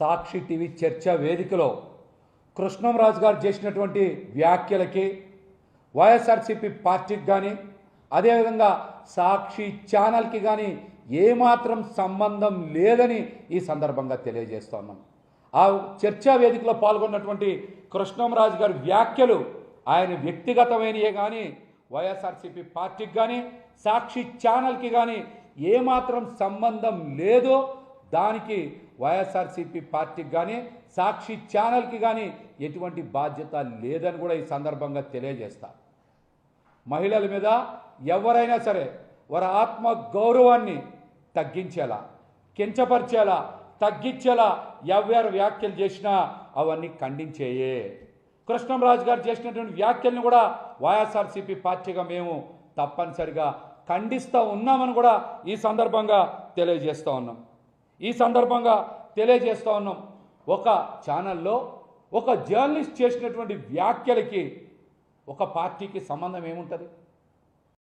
సాక్షి TV చర్చా వేదికలో కృష్ణంరాజు గారు చేసినటువంటి వ్యాఖ్యలకి వైఎస్ఆర్సీపీ పార్టీకి కానీ అదేవిధంగా సాక్షి ఛానల్కి కానీ ఏమాత్రం సంబంధం లేదని ఈ సందర్భంగా తెలియజేస్తున్నాం ఆ చర్చా వేదికలో పాల్గొన్నటువంటి కృష్ణంరాజు గారి వ్యాఖ్యలు ఆయన వ్యక్తిగతమైనయే కానీ వైఎస్ఆర్సీపీ పార్టీకి కానీ సాక్షి ఛానల్కి కానీ ఏమాత్రం సంబంధం లేదో దానికి వైఎస్ఆర్సీపీ పార్టీకి కానీ సాక్షి ఛానల్కి కానీ ఎటువంటి బాధ్యత లేదని కూడా ఈ సందర్భంగా తెలియజేస్తా. మహిళల మీద ఎవరైనా సరే వారి ఆత్మ గౌరవాన్ని తగ్గించేలా కించపరిచేలా తగ్గించేలా ఎవరు వ్యాఖ్యలు చేసినా అవన్నీ ఖండించేయే. కృష్ణంరాజు గారు చేసినటువంటి వ్యాఖ్యలను కూడా వైఎస్ఆర్సీపీ పార్టీగా మేము తప్పనిసరిగా ఖండిస్తూ ఉన్నామని కూడా ఈ సందర్భంగా తెలియజేస్తూ ఉన్నాం. ఈ సందర్భంగా తెలియజేస్తూ ఉన్నాం. ఒక ఛానల్లో ఒక జర్నలిస్ట్ చేసినటువంటి వ్యాఖ్యలకి ఒక పార్టీకి సంబంధం ఏముంటుంది?